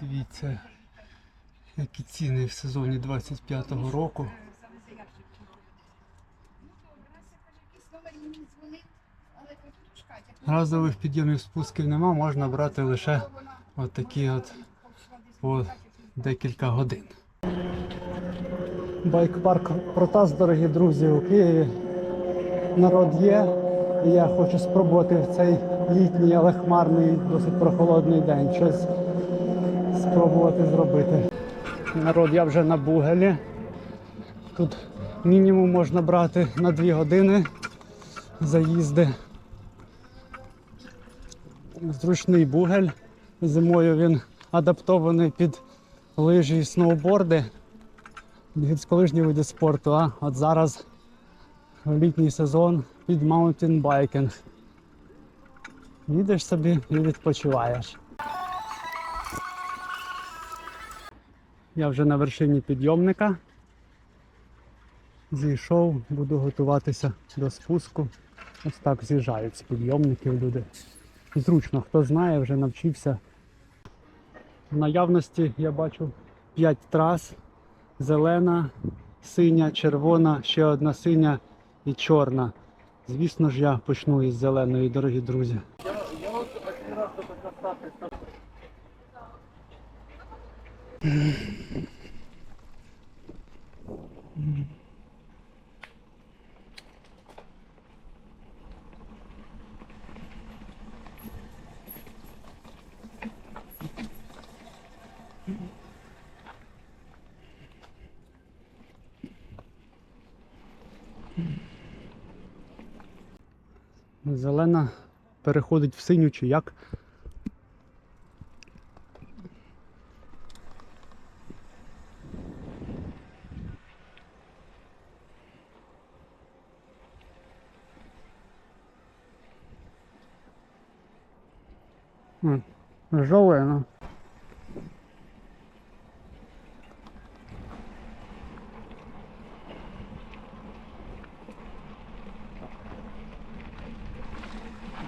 Дивіться, які ціни в сезоні 25-го року. Разових підйомів спусків нема, можна брати лише от такі от по декілька годин. Байк-парк Протас, дорогі друзі, у Києві. Народ є. І я хочу спробувати в цей літній, але хмарний, досить прохолодний день щось спробувати зробити. Народ, я вже на Бугелі. Тут мінімум можна брати на 2 години заїзди. Зручний бугель. Зимою він адаптований під лижі і сноуборди, гірськолижні види спорту. А от зараз літній сезон під маунтінбайкінг. Їдеш собі і відпочиваєш. Я вже на вершині підйомника. Зійшов, буду готуватися до спуску. Ось так з'їжджають з підйомників люди. Зручно, хто знає, вже навчився. В наявності я бачу 5 трас. Зелена, синя, червона, ще одна синя і чорна. Звісно ж, я почну із зеленої, дорогі друзі. Зелена переходить в синю чи як?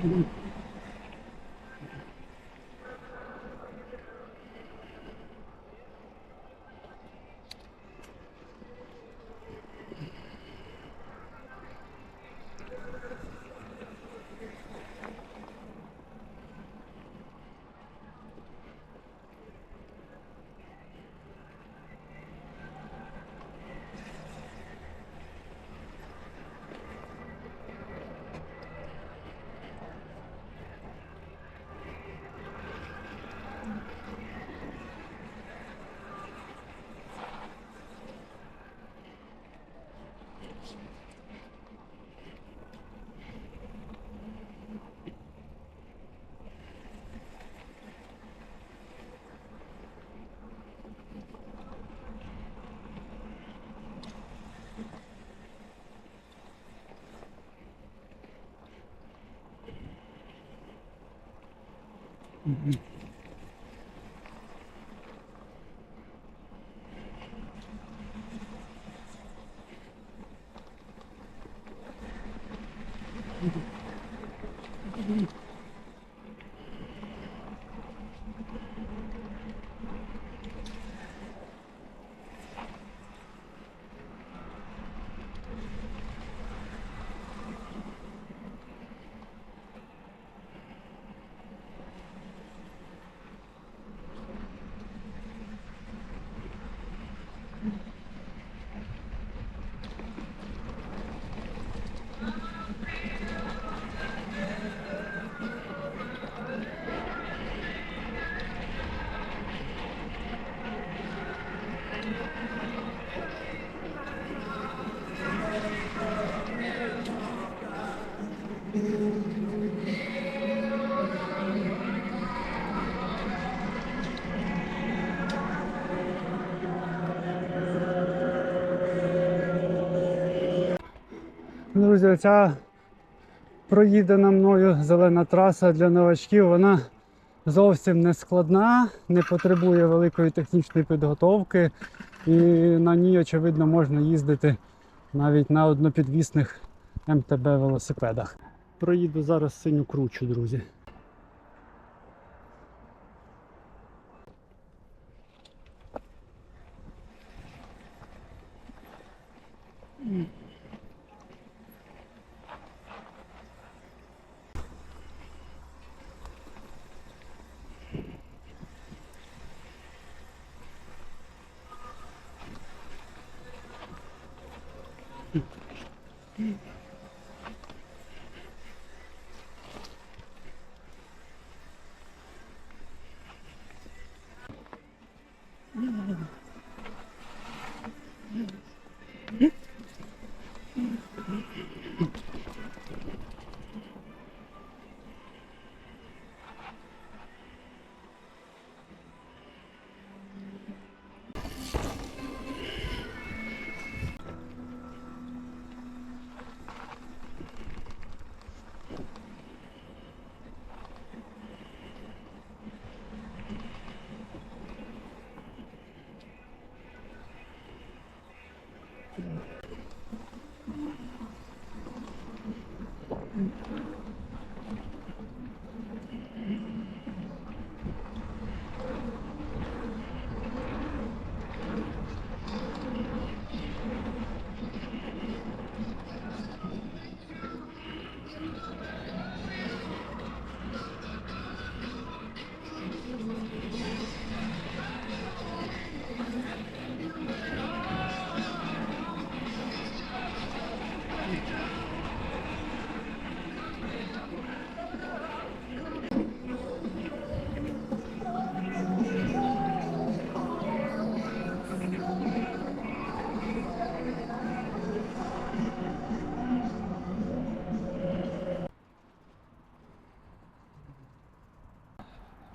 Mm-hmm. М, Зелена. Друзі, ця проїдена мною зелена траса для новачків, вона зовсім не складна, не потребує великої технічної підготовки, і на ній, очевидно, можна їздити навіть на однопідвісних МТБ велосипедах. Проїду зараз синю кручу, друзі. 嗯。嗯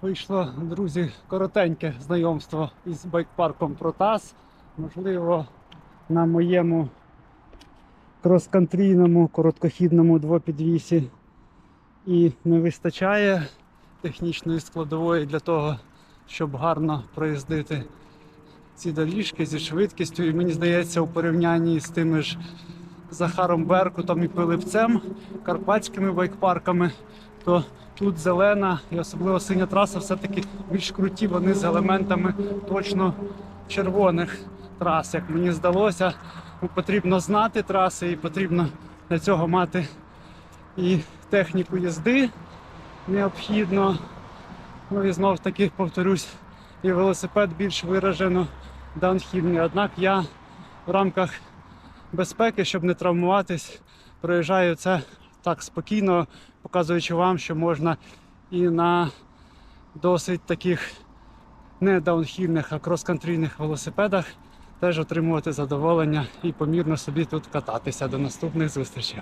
Вийшло, друзі, коротеньке знайомство із байкпарком Протас. Можливо, на моєму крос-кантрійному короткохідному двопідвісі і не вистачає технічної складової для того, щоб гарно проїздити ці доріжки зі швидкістю. І мені здається, у порівнянні з тими ж Захаром Беркутом і Пилипцем, карпатськими байкпарками, то тут зелена і особливо синя траса все-таки більш круті, вони з елементами точно червоних трас. Як мені здалося, Ну, потрібно знати траси і потрібно для цього мати і техніку їзди необхідно. Ну і знов таки повторюсь, і велосипед більш виражено даунхільний. Однак я в рамках безпеки, щоб не травмуватись, проїжджаю це так спокійно, показуючи вам, що можна і на досить таких не даунхільних, а крос-кантрійних велосипедах теж отримувати задоволення і помірно собі тут кататися. До наступних зустрічей.